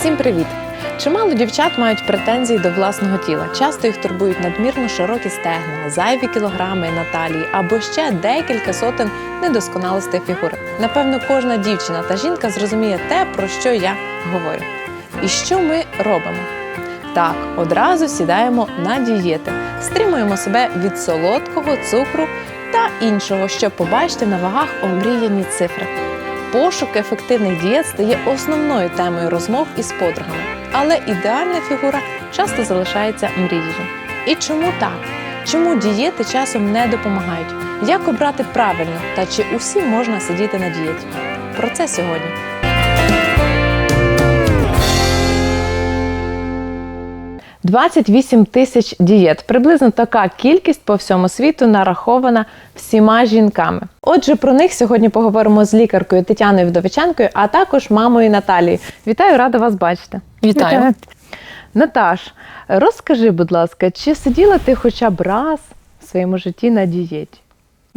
Усім привіт! Чимало дівчат мають претензії до власного тіла. Часто їх турбують надмірно широкі стегна, зайві кілограми на талії або ще декілька сотень недосконалостей фігури. Напевно, кожна дівчина та жінка зрозуміє те, про що я говорю. І що ми робимо? Так, одразу сідаємо на дієти, стримуємо себе від солодкого, цукру та іншого, щоб побачити на вагах омріяні цифри. Пошук ефективних дієт стає основною темою розмов із подругами, але ідеальна фігура часто залишається мрією. І чому так? Чому дієти часом не допомагають? Як обрати правильно та чи усім можна сидіти на дієті? Про це сьогодні. «28 тисяч дієт. Приблизно така кількість по всьому світу нарахована всіма жінками. Отже, про них сьогодні поговоримо з лікаркою Тетяною Вдовиченкою, а також мамою Наталією. Вітаю, рада вас бачити. Вітаю. Наташ, розкажи, будь ласка, чи сиділа ти хоча б раз в своєму житті на дієті?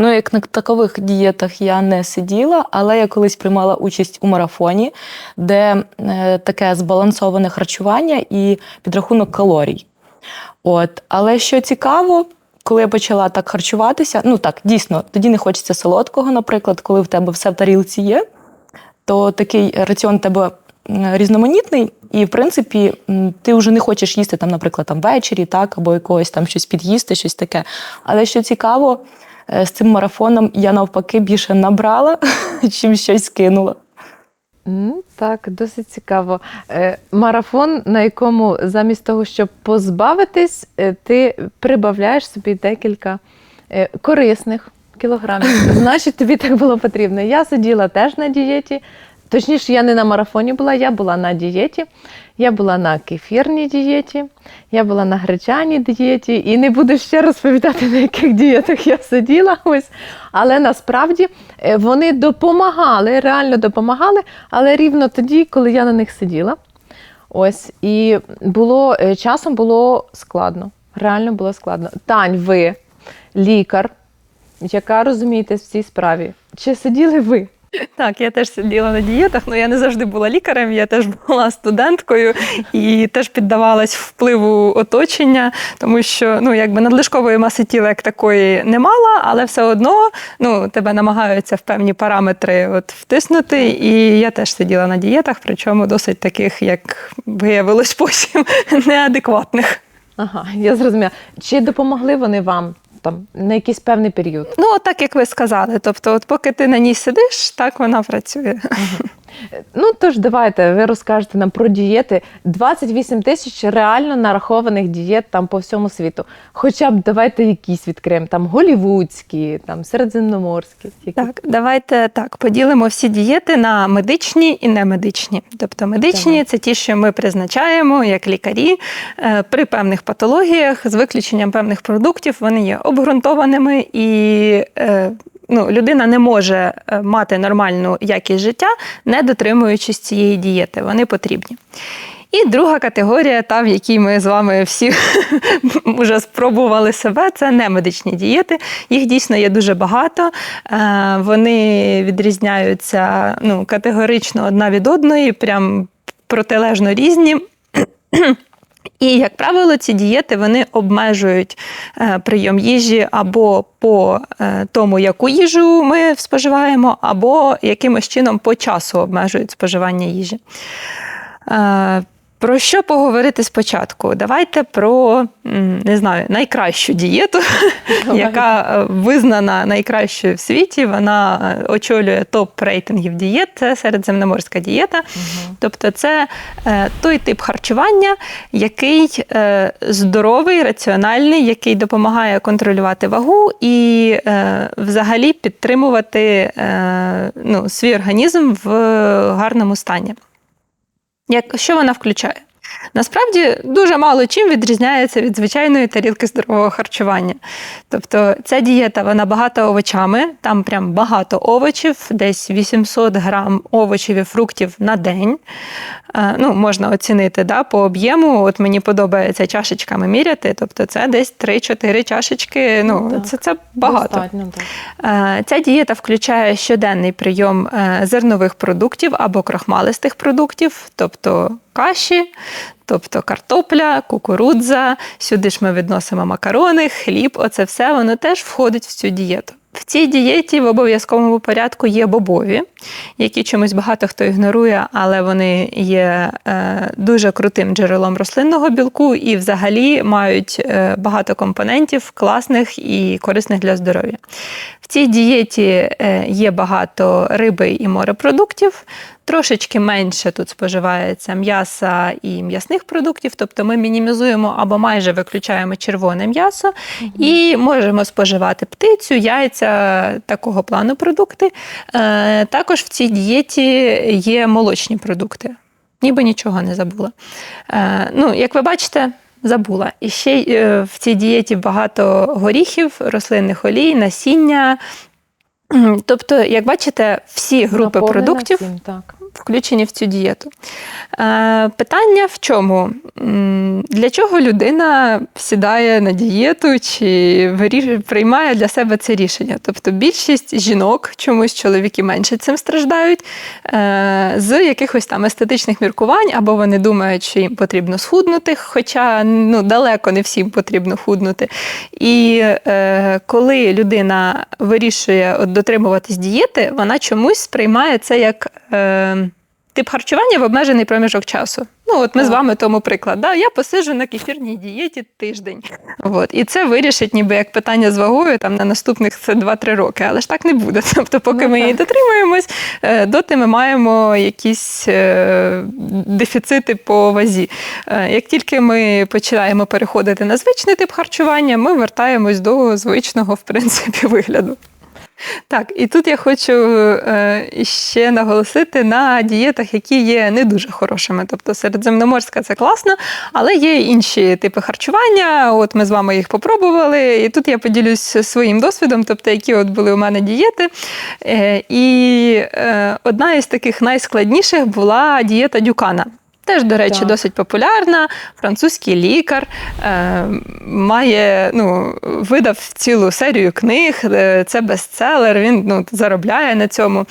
Ну, як на такових дієтах я не сиділа, але я колись приймала участь у марафоні, де е, таке збалансоване харчування і підрахунок калорій. От, але що цікаво, коли я почала так харчуватися, ну так, дійсно, тоді не хочеться солодкого, наприклад, коли в тебе все в тарілці є, то такий раціон тебе різноманітний, і в принципі ти вже не хочеш їсти там, наприклад, там ввечері, так, або якогось там щось під'їсти, щось таке. Але що цікаво, з цим марафоном я навпаки більше набрала, чим щось скинула. Так, досить цікаво. Е, Марафон, на якому замість того, щоб позбавитись, е, ти прибавляєш собі декілька е, корисних кілограмів. Значить, тобі так було потрібно. Я сиділа теж на дієті. Точніше, я не на марафоні була, я була на дієті. Я була на кефірній дієті, я була на гречаній дієті і не буду ще розповідати, на яких дієтах я сиділа. Ось. Але насправді е, вони допомагали, реально допомагали, але рівно тоді, коли я на них сиділа. Ось, і було е, часом було складно. Реально було складно. Тань, ви лікар, яка розумієтесь в цій справі. Чи сиділи ви? Так, я теж сиділа на дієтах, але я не завжди була лікарем, я теж була студенткою і теж піддавалась впливу оточення, тому що ну, якби надлишкової маси тіла як такої не мала, але все одно ну, тебе намагаються в певні параметри от, втиснути. І я теж сиділа на дієтах, причому досить таких, як виявилось потім, неадекватних. Ага, я зрозуміла. Чи допомогли вони вам там на якийсь певний період? Ну, так як ви сказали. Тобто, от поки ти на ній сидиш, так вона працює. Ну тож давайте ви розкажете нам про дієти. 28 тисяч реально нарахованих дієт там по всьому світу. Хоча б давайте якісь відкриємо, там голівудські, там середземноморські. Які? Так, давайте так поділимо всі дієти на медичні і немедичні. Тобто медичні Давай. це ті, що ми призначаємо як лікарі е, при певних патологіях, з виключенням певних продуктів, вони є обґрунтованими і. Ну, людина не може е, мати нормальну якість життя, не дотримуючись цієї дієти. Вони потрібні. І друга категорія, та в якій ми з вами всі вже спробували себе, це немедичні дієти. Їх дійсно є дуже багато. Е, Вони відрізняються ну, категорично одна від одної, прям протилежно різні. І, як правило, ці дієти вони обмежують е, прийом їжі або по е, тому, яку їжу ми споживаємо, або якимось чином по часу обмежують споживання їжі. Про що поговорити спочатку? Давайте про не знаю, найкращу дієту, Давай. яка е, визнана найкращою в світі. Вона е, очолює топ рейтингів дієт. Це середземноморська дієта. Тобто, це е, той тип харчування, який здоровий, раціональний, який допомагає контролювати вагу і взагалі підтримувати ну, свій організм в гарному стані. Як, що вона включає? Насправді дуже мало чим відрізняється від звичайної тарілки здорового харчування. Тобто ця дієта вона багата овочами, там прям багато овочів, десь 800 грам овочів і фруктів на день. Е, Ну, можна оцінити да, по об'єму. От мені подобається чашечками міряти, тобто це десь 3-4 чашечки. Ну, Ну, так. це, це багато. Достатньо, так. Е, Ця дієта включає щоденний прийом е, зернових продуктів або крохмалистих продуктів, тобто каші, тобто картопля, кукурудза. Сюди ж ми відносимо макарони, хліб. Оце все воно теж входить в цю дієту. В цій дієті в обов'язковому порядку є бобові, які чомусь багато хто ігнорує, але вони є е, дуже крутим джерелом рослинного білку і взагалі мають е, багато компонентів класних і корисних для здоров'я. В цій дієті е, є багато риби і морепродуктів. Трошечки менше тут споживається м'яса і м'ясних продуктів, тобто ми мінімізуємо або майже виключаємо червоне м'ясо і можемо споживати птицю, яйця такого плану продукти. Е, Також в цій дієті є молочні продукти. Ніби нічого не забула. Е, Ну, як ви бачите, забула. І ще е, в цій дієті багато горіхів, рослинних олій, насіння. Тобто, як бачите, всі групи Наповнена продуктів Цим, так. Включені в цю дієту. Е, питання в чому? Для чого людина сідає на дієту чи приймає для себе це рішення? Тобто більшість жінок, чомусь чоловіки менше цим страждають, е, з якихось там естетичних міркувань, або вони думають, що їм потрібно схуднути, хоча ну, далеко не всім потрібно худнути. І е, коли людина вирішує дотримуватись дієти, вона чомусь сприймає це як тип харчування в обмежений проміжок часу. Ну, от ми з вами тому приклад. Да? Я посиджу на кефірній дієті тиждень. От. І це вирішить ніби як питання з вагою там, на наступних це 2-3 роки. Але ж так не буде. Тобто, поки Ну, ми її дотримуємось, е, доти ми маємо якісь е, дефіцити по вазі. Е, Як тільки ми починаємо переходити на звичний тип харчування, ми вертаємось до звичного, в принципі, вигляду. Так, і тут я хочу е, ще наголосити на дієтах, які є не дуже хорошими. Тобто середземноморська це класно, але є інші типи харчування. От ми з вами їх попробували. І тут я поділюсь своїм досвідом, тобто, які от були у мене дієти. Е, і е, одна із таких найскладніших була дієта Дюкана. Теж, до речі, Так. досить популярна. Французький лікар е, має, ну, видав цілу серію книг. е, Це бестселер, він ну, заробляє на цьому.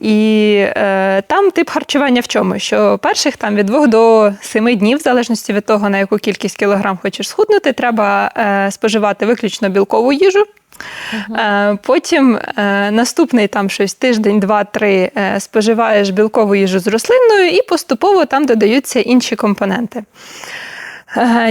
І е, там тип харчування в чому? Що перших там від 2 до 7 днів, в залежності від того, на яку кількість кілограм хочеш схуднути, треба е, споживати виключно білкову їжу. Е, Потім е, наступний там щось тиждень, два-три е, споживаєш білкову їжу з рослинною, і поступово там додаються інші компоненти.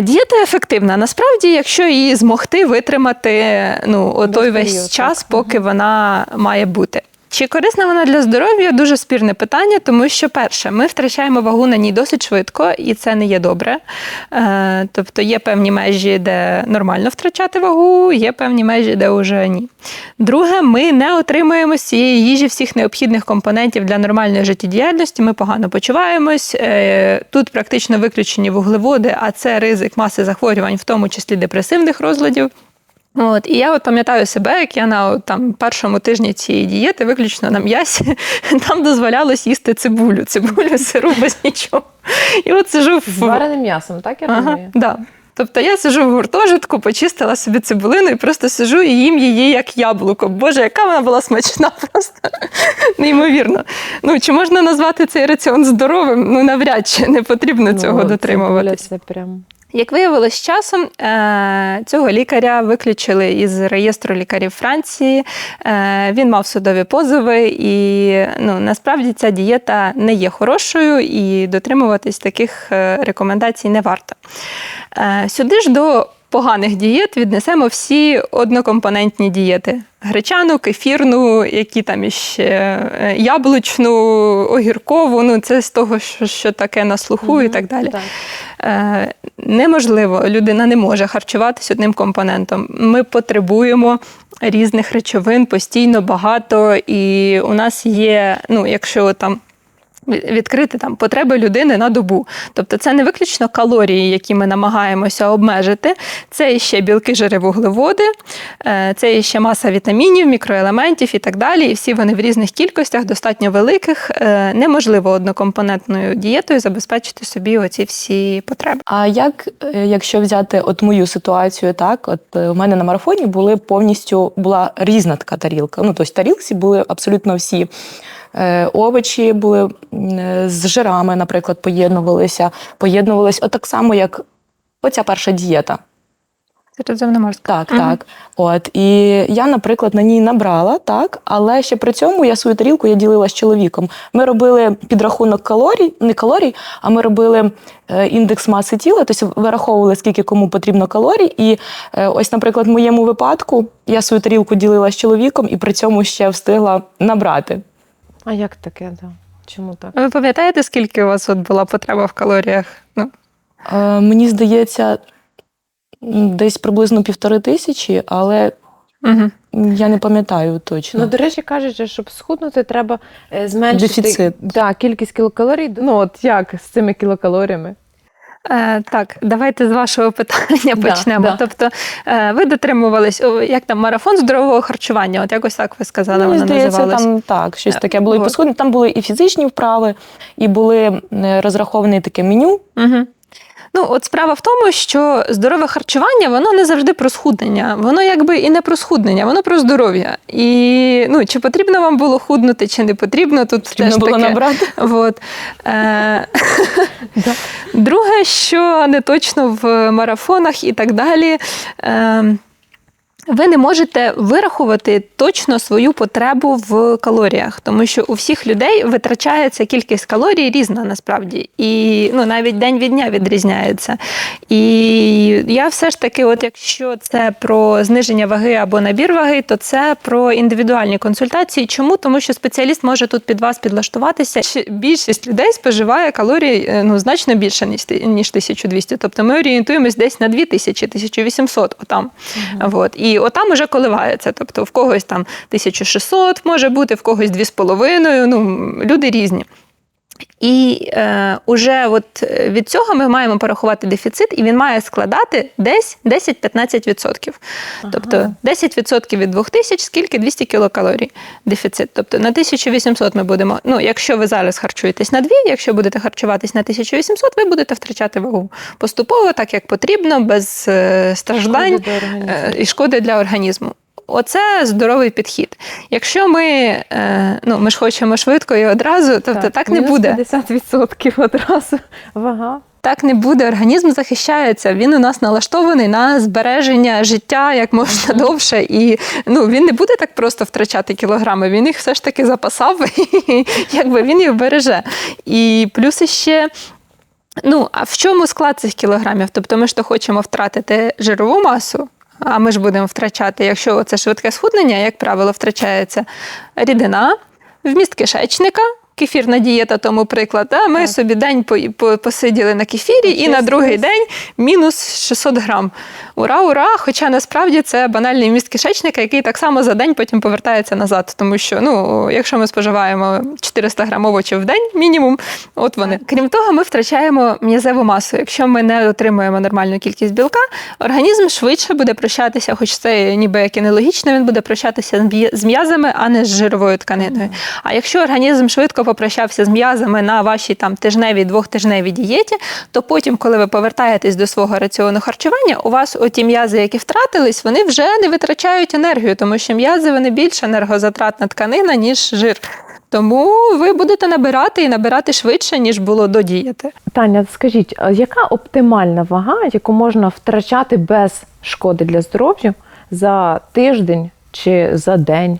Дієта ефективна. Насправді, якщо її змогти витримати ну, той весь час, так. поки вона має бути. Чи корисна вона для здоров'я? Дуже спірне питання, тому що, перше, ми втрачаємо вагу на ній досить швидко, і це не є добре. Е, тобто є певні межі, де нормально втрачати вагу, є певні межі, де вже ні. Друге, ми не отримуємо з цієї їжі всіх необхідних компонентів для нормальної життєдіяльності. Ми погано почуваємось. Е, Тут практично виключені вуглеводи, а це ризик маси захворювань, в тому числі депресивних розладів. От, і я от пам'ятаю себе, як я на там, першому тижні цієї дієти, виключно на м'ясі, там дозволялось їсти цибулю, цибулю, сиру без нічого. І от сижу З в вареним м'ясом, так я Ага, да. Тобто я сижу в гуртожитку, почистила собі цибулину і просто сижу і їм її як яблуко. Боже, яка вона була смачна, просто неймовірно. Ну, чи можна назвати цей раціон здоровим? Ну, навряд чи не потрібно цього Ну, цибуля дотримуватись. Це прям Як виявилось з часом, е, цього лікаря виключили із реєстру лікарів Франції. Е, Він мав судові позови, і ну, насправді ця дієта не є хорошою, і дотримуватись таких е, рекомендацій не варто. Сюди ж до поганих дієт віднесемо всі однокомпонентні дієти: гречану, кефірну, які там іще е, яблучну, огіркову. Ну, це з того, що, що таке на слуху і так далі. так. Е, неможливо, людина не може харчуватись одним компонентом. Ми потребуємо різних речовин постійно багато, і у нас є, ну, якщо там. Відкрити там потреби людини на добу. Тобто це не виключно калорії, які ми намагаємося обмежити. Це ще білки, жири, вуглеводи, е, це ще маса вітамінів, мікроелементів і так далі. І всі вони в різних кількостях, достатньо великих. Е, Неможливо однокомпонентною дієтою забезпечити собі оці всі потреби. А як, е, якщо взяти от мою ситуацію, так от у мене на марафоні були повністю була різна така тарілка. Ну, тобто тарілці були абсолютно всі овочі, були е, з жирами, наприклад, поєднувалися. Поєднувалися от так само, як оця перша дієта. Середземноморська. Так, Мгм. так. От і я, наприклад, на ній набрала, так, але ще при цьому я свою тарілку я ділила з чоловіком. Ми робили підрахунок калорій, не калорій, а ми робили е, індекс маси тіла, тобто вираховували, скільки кому потрібно калорій. І е, ось, наприклад, в моєму випадку я свою тарілку ділила з чоловіком і при цьому ще встигла набрати. А як таке? Да? Чому так? Ви пам'ятаєте, скільки у вас от була потреба в калоріях? Ну, Е, мені здається, десь приблизно півтори тисячі, але угу. я не пам'ятаю точно. Ну, до речі, кажуть, що щоб схуднути, треба е, зменшити Дефіцит. Да, кількість кілокалорій. Ну, от як з цими кілокалоріями? Е, так, давайте з вашого питання Да, почнемо. да. Тобто, е, ви дотримувались, о, як там марафон здорового харчування, от якось так ви сказали, ну, вона здається, там так, щось таке було і. Там були і фізичні вправи, і були е, розраховані таке меню. Угу. Ну, от справа в тому, що здорове харчування воно не завжди про схуднення. Воно якби і не про схуднення, воно про здоров'я. І ну, чи потрібно вам було худнути, чи не потрібно, тут Потрібно теж було таке. набрати. От. Е, Друге, що не точно в марафонах і так далі. Ви не можете вирахувати точно свою потребу в калоріях, тому що у всіх людей витрачається кількість калорій різна насправді, і ну навіть день від дня відрізняється. І я все ж таки, от якщо це про зниження ваги або набір ваги, то це про індивідуальні консультації. Чому? Тому що спеціаліст може тут під вас підлаштуватися. Більшість людей споживає калорій е, ну значно більше ніж ти- ніж 1200. Тобто ми орієнтуємось десь на 2000, 1800 отам. От. І отам уже коливається. Тобто в когось там 1600 може бути, в когось 2,5. Ну, люди різні. І е, уже от від цього ми маємо порахувати дефіцит, і він має складати десь 10-15%. Тобто 10% від 2000 скільки 200 кілокалорій дефіцит. Тобто на 1800 ми будемо. Ну, якщо ви зараз харчуєтесь на 2, якщо будете харчуватись на 1800, ви будете втрачати вагу поступово, так як потрібно, без е, страждань Шкоди е, і шкоди для організму. Оце здоровий підхід. Якщо ми, е, ну, ми ж хочемо швидко і одразу, тобто так, не буде. 50% одразу вага. Так не буде. Організм захищається. Він у нас налаштований на збереження життя як можна довше. І ну, він не буде так просто втрачати кілограми. Він їх все ж таки запасав, і якби він їх береже. І плюс іще. Ну, а в чому склад цих кілограмів? Тобто ми ж то хочемо втратити жирову масу, а ми ж будемо втрачати, якщо це швидке схуднення, як правило, втрачається рідина, вміст кишечника. Кефірна дієта, тому приклад. Да? Ми Так. собі день по, по, посиділи на кефірі, і на другий день мінус 600 грам. Ура, ура! Хоча насправді це банальний вміст кишечника, який так само за день потім повертається назад. Тому що, ну, якщо ми споживаємо 400 грам овочів в день, мінімум, от вони. Крім того, ми втрачаємо м'язеву масу. Якщо ми не отримуємо нормальну кількість білка, організм швидше буде прощатися, хоч це ніби як і нелогічно, він буде прощатися з м'язами, а не з жировою тканиною. А якщо організм швидко попрощався з м'язами на вашій там тижневій, двохтижневій дієті, то потім, коли ви повертаєтесь до свого раціону харчування, у вас оті м'язи, які втратились, вони вже не витрачають енергію, тому що м'язи вони більш енергозатратна тканина, ніж жир. Тому ви будете набирати і набирати швидше, ніж було до дієти. Таня, скажіть, яка оптимальна вага, яку можна втрачати без шкоди для здоров'я за тиждень чи за день?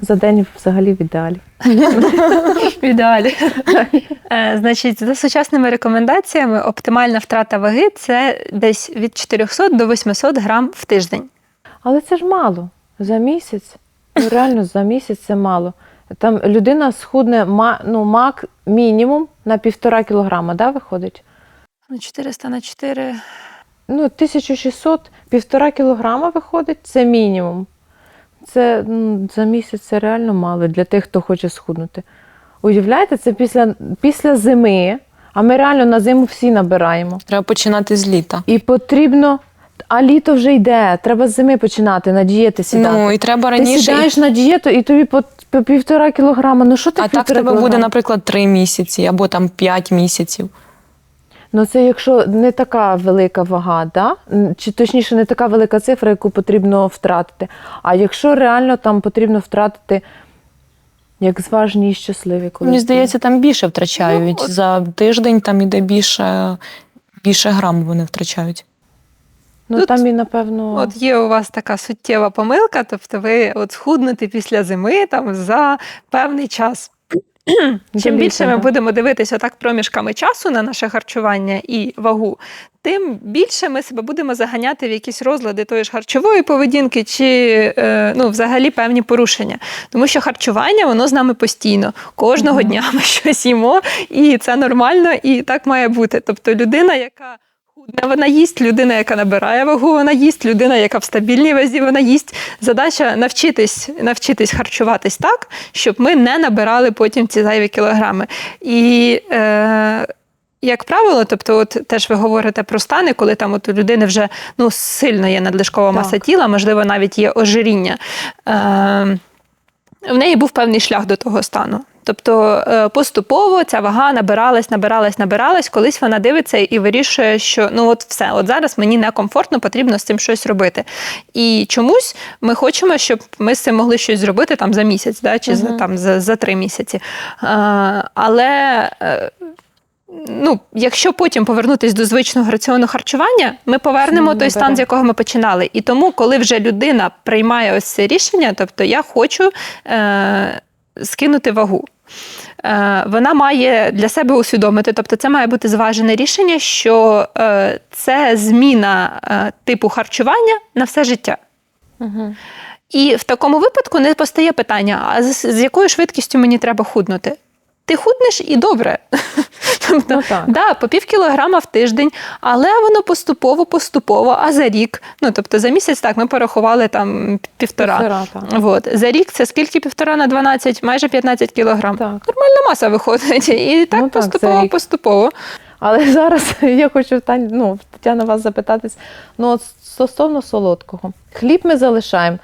За день взагалі в ідеалі. В ідеалі. Е, Значить, за сучасними рекомендаціями, оптимальна втрата ваги це десь від 400 до 800 грам в тиждень. Але це ж мало. За місяць. Ну, реально, за місяць це мало. Там людина схудне ну, мак мінімум на півтора кілограма, да, виходить? Ну, 400 на 4. Ну, 1600, півтора кілограма виходить, це мінімум. Це за місяць це реально мало для тих, хто хоче схуднути. Уявляєте, це після, після зими, а ми реально на зиму всі набираємо. Треба починати з літа. І потрібно. А літо вже йде, треба з зими починати, на дієти сідати. Ну і треба Ти сідаєш на дієту і тобі по, по півтора кілограма. Ну що ти А так тебе буде, наприклад, три місяці або там п'ять місяців. Ну це якщо не така велика вага, да? Чи точніше не така велика цифра, яку потрібно втратити. А якщо реально там потрібно втратити, як зважні і щасливі, коли Мені здається, там більше втрачають. Ну, За тиждень там іде більше, більше грам вони втрачають. ну Тут- там і напевно От є у вас така суттєва помилка, тобто ви от схуднете після зими там за певний час. Чим більше ми будемо дивитися так проміжками часу на наше харчування і вагу, тим більше ми себе будемо заганяти в якісь розлади тої ж харчової поведінки чи е, ну, взагалі певні порушення. Тому що харчування воно з нами постійно. Кожного дня ми щось їмо, і це нормально, і так має бути. Тобто людина, яка худне, вона їсть, людина, яка набирає вагу, вона їсть, людина, яка в стабільній вазі, вона їсть. Задача навчитись, навчитись харчуватись так, щоб ми не набирали потім ці зайві кілограми. І е, як правило, тобто, от теж ви говорите про стани, коли там от у людини вже ну, сильно є надлишкова маса Так. тіла, можливо, навіть є ожиріння. Е, в неї був певний шлях до того стану. Тобто е, поступово ця вага набиралась, набиралась, набиралась. Колись вона дивиться і вирішує, що ну от все, от зараз мені некомфортно, потрібно з цим щось робити. І чомусь ми хочемо, щоб ми з цим могли щось зробити там за місяць, да, чи за, там за, за три місяці. А, але е, ну, якщо потім повернутися до звичного раціону харчування, ми повернемо той стан, з якого ми починали. І тому, коли вже людина приймає ось це рішення, тобто я хочу е, скинути вагу. Е, Вона має для себе усвідомити, тобто це має бути зважене рішення, що е, це зміна е, типу харчування на все життя. Угу. І в такому випадку не постає питання: а з, з якою швидкістю мені треба худнути? Ти худнеш і добре. Тобто, Ну, так. да, по пів кілограма в тиждень, але воно поступово, поступово, а за рік. Ну тобто за місяць так ми порахували там півтора. Півтора, так. От. За рік це скільки півтора на 12, майже 15 кілограм. Так. Нормальна маса виходить. І так Ну, поступово, рік. поступово. Але зараз я хочу ну, Тетяна вас запитатись. Ну, от стосовно солодкого. Хліб ми залишаємо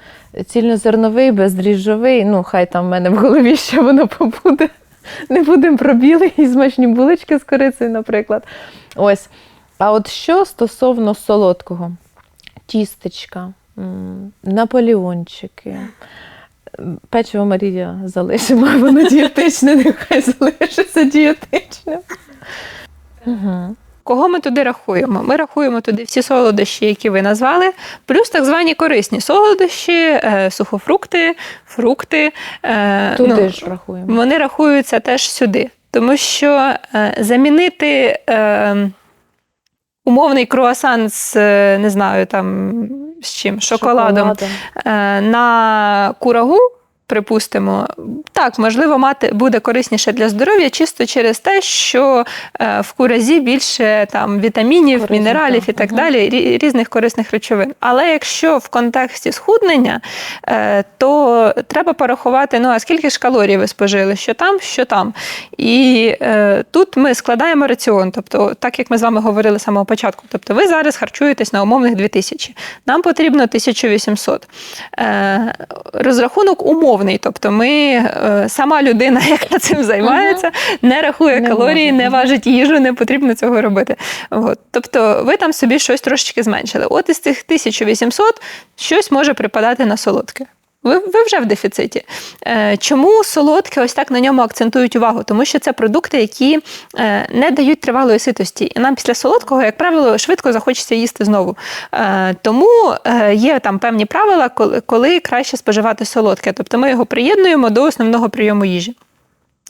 цільнозерновий, бездріжджовий. Ну, хай там в мене в голові ще воно побуде. Не будемо про білий і смачні булочки з корицею, наприклад. Ось. А от що стосовно солодкого? Тістечка, наполеончики. Печиво Марія залишимо, воно дієтичне, нехай залишиться дієтичним. Угу. Кого ми туди рахуємо? Ми рахуємо туди всі солодощі, які ви назвали, плюс так звані корисні солодощі, е, сухофрукти, фрукти. е, Туди ну, ж рахуємо. Вони рахуються теж сюди. Тому що е, замінити умовний круасан з, не знаю, там з чим, шоколадом, е, на курагу. Припустимо, так, можливо, мати буде корисніше для здоров'я чисто через те, що е, в куразі більше там вітамінів, Корисних, мінералів так. і так Мгм. далі, різних корисних речовин. Але якщо в контексті схуднення, е, то треба порахувати, ну а скільки ж калорій ви спожили, що там, що там. І е, тут ми складаємо раціон, тобто, так як ми з вами говорили з самого початку, тобто ви зараз харчуєтесь на умовних 2000, нам потрібно 1800. Е, розрахунок умовний, тобто ми, е, сама людина, яка цим займається, не рахує Не калорії, можна. не важить їжу, не потрібно цього робити. От. Тобто ви там собі щось трошечки зменшили. От із цих 1800 щось може припадати на солодке. Ви, ви вже в дефіциті. Е, чому солодке ось так на ньому акцентують увагу? Тому що це продукти, які е, не дають тривалої ситості. І нам після солодкого, як правило, швидко захочеться їсти знову. Е, тому є там певні правила, коли краще споживати солодке. Тобто ми його приєднуємо до основного прийому їжі.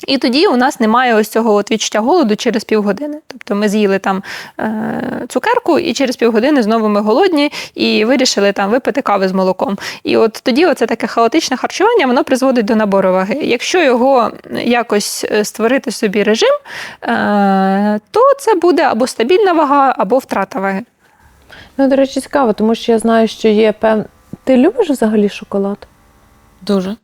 І тоді у нас немає ось цього от відчуття голоду через півгодини. Тобто ми з'їли там е, цукерку, і через півгодини знову ми голодні і вирішили там випити кави з молоком. І от тоді оце таке хаотичне харчування воно призводить до набору ваги. Якщо його якось е, створити собі режим, е, то це буде або стабільна вага, або втрата ваги. Ну, до речі, цікаво, тому що я знаю, що є пев... Ти любиш взагалі шоколад? Дуже.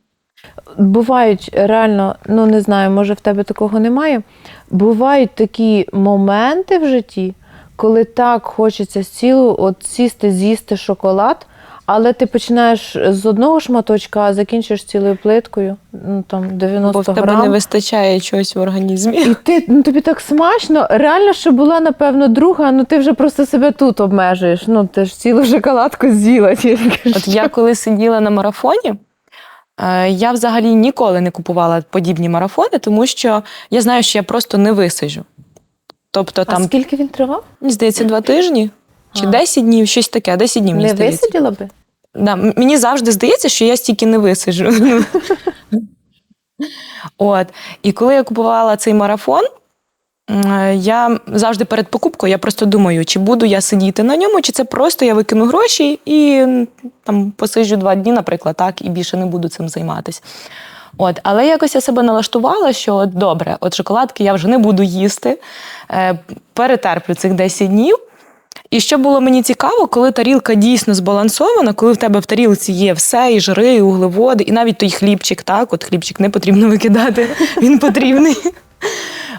Бувають реально, ну не знаю, може в тебе такого немає. Бувають такі моменти в житті, коли так хочеться цілу от сісти, з'їсти шоколад, але ти починаєш з одного шматочка, а закінчиш цілою плиткою, ну там 90 Бо в тебе грам. не вистачає чогось в організмі. І ти ну тобі так смачно. Реально, що була, напевно, друга, ну ти вже просто себе тут обмежуєш. Ну ти ж цілу шоколадку з'їла тільки. От я коли сиділа на марафоні, я взагалі ніколи не купувала подібні марафони, тому що я знаю, що я просто не висижу. Тобто А там, скільки він тривав? мені здається, два тижні чи А. 10 днів, щось таке, 10 днів мені Не здається. висиділа би? Да, м- мені завжди здається, що я стільки не висиджу. От. І коли я купувала цей марафон, я завжди перед покупкою я просто думаю, чи буду я сидіти на ньому, чи це просто я викину гроші і там посиджу два дні, наприклад, так, і більше не буду цим займатися. От, але якось я себе налаштувала, що от добре, от шоколадки я вже не буду їсти, е, перетерплю цих 10 днів. І що було мені цікаво, коли тарілка дійсно збалансована, коли в тебе в тарілці є все, і жири, і углеводи, і навіть той хлібчик, так, от хлібчик не потрібно викидати, він потрібний.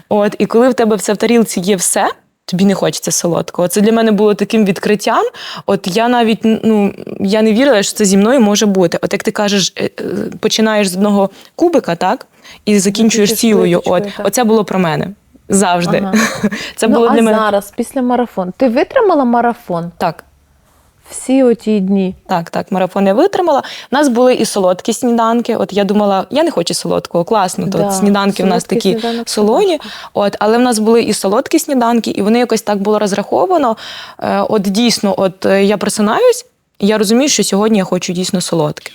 От, і коли в тебе все в тарілці є все, тобі не хочеться солодкого. Це для мене було таким відкриттям. От я навіть ну, я не вірила, що це зі мною може бути. От як ти кажеш, е, е, починаєш з одного кубика, так, і закінчуєш цілою. От, так. оце було про мене. Завжди. Ага. Це ну, було а для мене. зараз, після марафону, ти витримала марафон Так. Всі оті дні. Так, так, марафон я витримала. У нас були і солодкі сніданки. От я думала, я не хочу солодкого, класно. То Да, от сніданки в нас солодкий такі сніданок солоні. От, але в нас були і солодкі сніданки, і вони якось так було розраховано. Е, От дійсно, от е, я просинаюсь, і я розумію, що сьогодні я хочу дійсно солодке.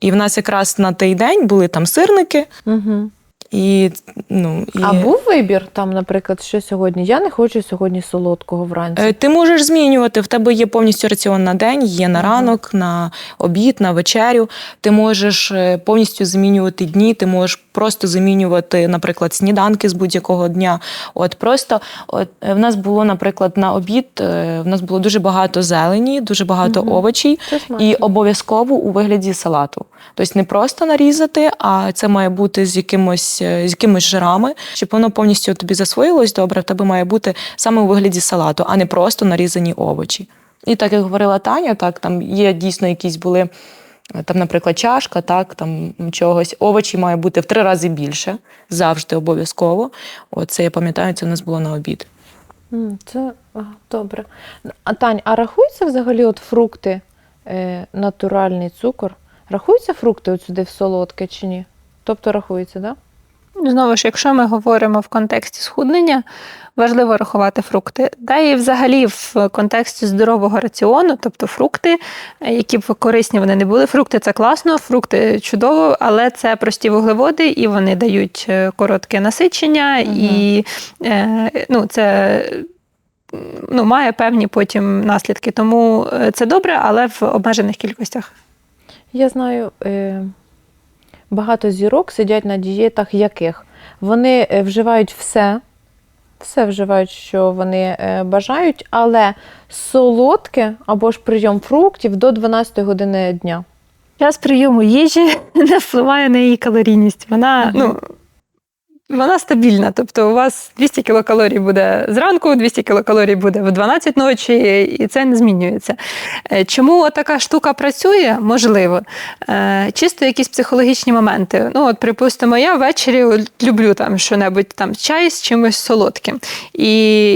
І в нас якраз на той день були там сирники, Угу. І ну і А був вибір там, наприклад, що сьогодні? Я не хочу сьогодні солодкого вранці. Е, Ти можеш змінювати. В тебе є повністю раціон на день, є на ранок, на обід, на вечерю. Ти можеш е, повністю змінювати дні. Ти можеш просто замінювати, наприклад, сніданки з будь-якого дня. От просто от е, в нас було, наприклад, на обід. е, В нас було дуже багато зелені, дуже багато Мгм. овочей. І обов'язково у вигляді салату. Тобто не просто нарізати, а це має бути з якимось, е, з якимись жирами, щоб воно повністю тобі засвоїлось добре. В тебе має бути саме у вигляді салату, а не просто нарізані овочі. І так як говорила Таня, так там є дійсно якісь були. Там, наприклад, чашка, так, там чогось. Овочі має бути в три рази більше, завжди обов'язково. Оце я пам'ятаю, це у нас було на обід. Це добре. А Тань, а рахуються взагалі от фрукти, е, натуральний цукор? Рахуються фрукти от сюди в солодке чи ні? Тобто рахується, так? Да? Знову ж, якщо ми говоримо в контексті схуднення, важливо рахувати фрукти. Та і взагалі в контексті здорового раціону, тобто фрукти, е, які б корисні вони не були. Фрукти це класно, фрукти чудово, але це прості вуглеводи, і вони дають е, коротке насичення, Мгм. і е, ну, це. Ну, має певні потім наслідки, тому це добре, але в обмежених кількостях. Я знаю, е, багато зірок сидять на дієтах яких? Вони е, вживають все, все вживають, що вони е, бажають, але солодке або ж прийом фруктів до 12 години дня. Час прийому їжі не впливає на її калорійність. Вона, ну, вона стабільна. Тобто у вас 200 кілокалорій буде зранку, 200 кілокалорій буде в 12 ночі, і це не змінюється. Е, Чому така штука працює? Можливо. Е, Чисто якісь психологічні моменти. Ну, от, припустимо, я ввечері люблю там що-небудь там чай з чимось солодким. І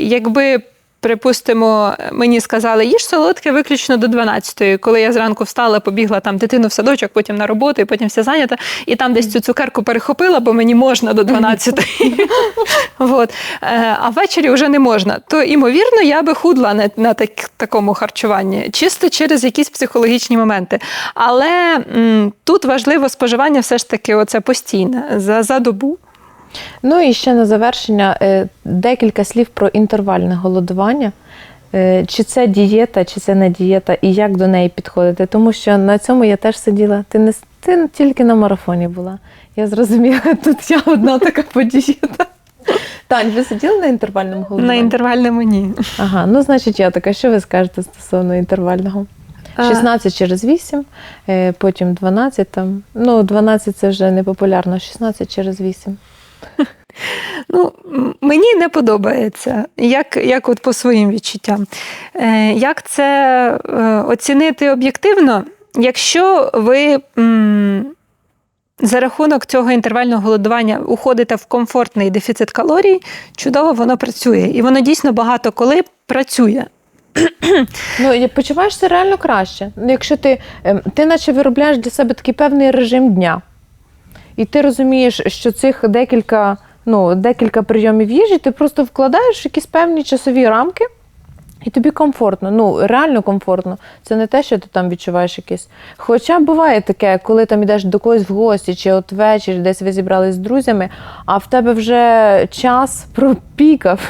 якби. Припустимо, мені сказали, їж солодке виключно до 12-ї. Коли я зранку встала, побігла там дитину в садочок, потім на роботу, і потім все зайнята. І там десь цю цукерку перехопила, бо мені можна до 12-ї. От. Е, А ввечері вже не можна. То, ймовірно, я би худла на, на так, такому харчуванні, чисто через якісь психологічні моменти. Але м, тут важливо споживання все ж таки оце постійне за, за добу. Ну і ще на завершення е, декілька слів про інтервальне голодування. Е, Чи це дієта, чи це не дієта, і як до неї підходити? Тому що на цьому я теж сиділа. Ти не ти тільки на марафоні була. Я зрозуміла, тут я одна така подієта. Тань, ви сиділи на інтервальному На інтервальному ні. Ага, ну значить я така. Що ви скажете стосовно інтервального? Е, 16 через 8, е, потім 12 там. Ну, 12 це вже не популярно, 16 через 8. Ну, мені не подобається, як, як от по своїм відчуттям. Е, як це е, оцінити об'єктивно, якщо ви за рахунок цього інтервального голодування уходите в комфортний дефіцит калорій, чудово воно працює. І воно дійсно багато коли працює. Ну, почуваєшся реально краще. Якщо ти, ем, ти наче виробляєш для себе такий певний режим дня, і ти розумієш, що цих декілька, ну, декілька прийомів їжі ти просто вкладаєш якісь певні часові рамки, і тобі комфортно, ну реально комфортно. Це не те, що ти там відчуваєш якесь. Хоча буває таке, коли там ідеш до когось в гості, чи от ввечері десь ви зібрались з друзями, а в тебе вже час пропікав.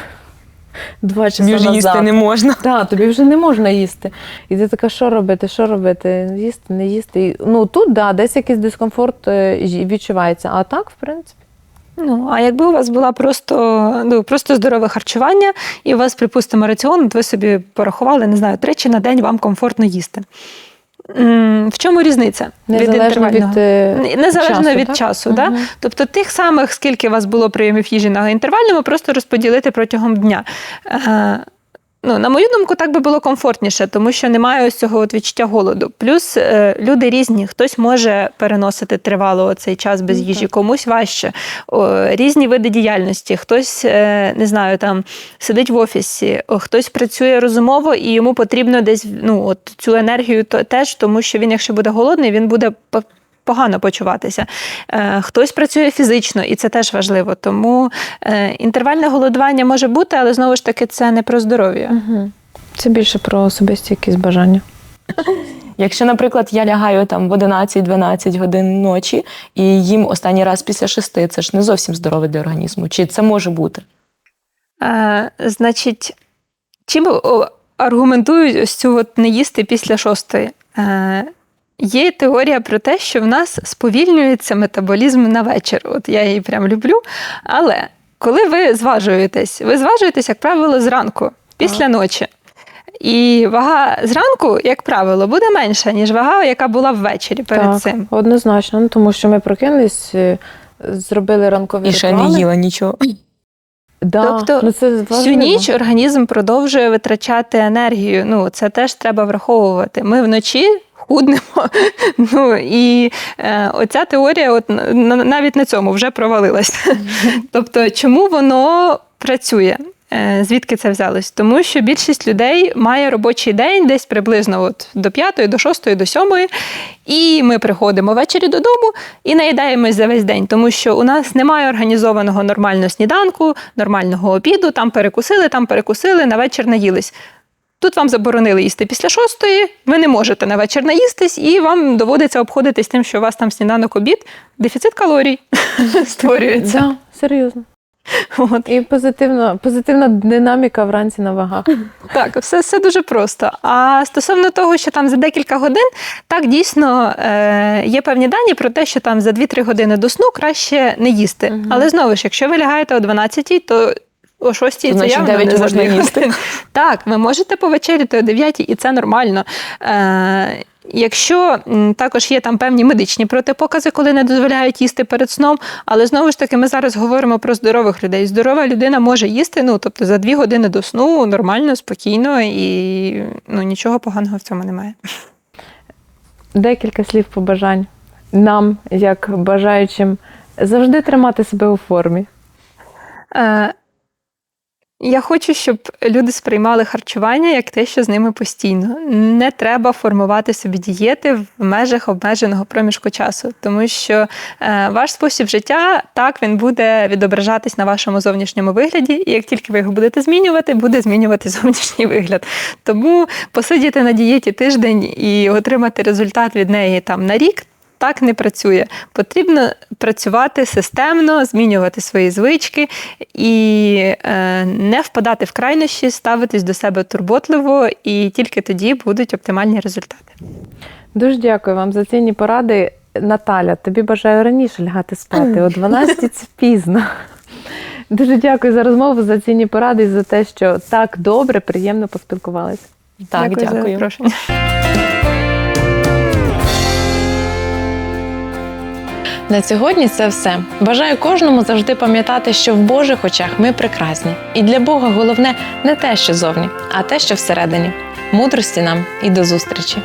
Два часа Тобі вже їсти не можна. Так, тобі вже не можна їсти. І ти така, що робити, що робити? Їсти, не їсти. І, ну тут да, десь якийсь дискомфорт е, відчувається. А так, в принципі. Ну, а якби у вас була просто, ну, просто здорове харчування, і у вас, припустимо, раціон, ви собі порахували, не знаю, тричі на день вам комфортно їсти. В чому різниця? Незалежно від, інтервального? від Незалежно часу, від так? часу, да? Тобто тих самих, скільки у вас було прийомів їжі на інтервальному, просто розподілити протягом дня. Ну, на мою думку, так би було комфортніше, тому що немає ось цього от відчуття голоду. Плюс е, люди різні, хтось може переносити тривало цей час без Ну, їжі, комусь важче. О, різні види діяльності. Хтось, е, не знаю, там сидить в офісі, о, хтось працює розумово, і йому потрібно десь ну, от цю енергію теж, тому що він, якщо буде голодний, він буде погано почуватися. Е, Хтось працює фізично, і це теж важливо. Тому е, інтервальне голодування може бути, але знову ж таки це не про здоров'я. Угу. Це більше про особисті якісь бажання. Якщо, наприклад, я лягаю там в 11-12 годин ночі і їм останній раз після 6, це ж не зовсім здорове для організму. Чи це може бути? Е, значить, чим аргументують ось цю от не їсти після шостої? Є теорія про те, що в нас сповільнюється метаболізм на вечір. От я її прям люблю. Але коли ви зважуєтесь, ви зважуєтесь, як правило, зранку, після ночі. І вага зранку, як правило, буде менша, ніж вага, яка була ввечері перед так, цим. однозначно. Ну, тому що ми прокинулись, е, зробили ранкові І ще ритуали. не їла нічого. Да. Тобто ну, це Всю ніч організм продовжує витрачати енергію. Ну, це теж треба враховувати. Ми вночі худнемо. Ну і е, оця теорія, от на- на- навіть на цьому вже провалилась. Тобто, чому воно працює? Е, Звідки це взялось? Тому що більшість людей має робочий день десь приблизно от до 5, до 6, до 7, і ми приходимо ввечері додому і наїдаємось за весь день, тому що у нас немає організованого нормального сніданку, нормального обіду, там перекусили, там перекусили, на вечір наїлись. Тут вам заборонили їсти після шостої, ви не можете на вечір наїстись, і вам доводиться обходитись тим, що у вас там сніданок обід, дефіцит калорій створюється. Да, серйозно. От. І позитивна, позитивна динаміка вранці на вагах. Так, все, все дуже просто. А стосовно того, що там за декілька годин, так дійсно е, є певні дані про те, що там за 2-3 години до сну краще не їсти. Мгм. Але знову ж, якщо ви лягаєте о 12, то о 6 це явно 9 не можна їсти. Так, ви можете повечеряти о 9, і це нормально. Е, Якщо також є там певні медичні протипокази, коли не дозволяють їсти перед сном, але знову ж таки ми зараз говоримо про здорових людей. Здорова людина може їсти, ну тобто за дві години до сну нормально, спокійно і ну нічого поганого в цьому немає. Декілька слів побажань нам, як бажаючим, завжди тримати себе у формі. Е, Я хочу, щоб люди сприймали харчування як те, що з ними постійно. Не треба формувати собі дієти в межах обмеженого проміжку часу, тому що е, ваш спосіб життя так він буде відображатись на вашому зовнішньому вигляді, і як тільки ви його будете змінювати, буде змінювати зовнішній вигляд. Тому посидіти на дієті тиждень і отримати результат від неї там на рік. Так не працює. Потрібно працювати системно, змінювати свої звички і е, не впадати в крайнощі, ставитись до себе турботливо, і тільки тоді будуть оптимальні результати. Дуже дякую вам за цінні поради. Наталя, тобі бажаю раніше лягати спати. О 12 це пізно. Дуже дякую за розмову, за цінні поради і за те, що так добре, приємно поспілкувалися. Так, за дякую. запрошення. На сьогодні це все. Бажаю кожному завжди пам'ятати, що в Божих очах ми прекрасні. І для Бога головне не те, що зовні, а те, що всередині. Мудрості нам і до зустрічі!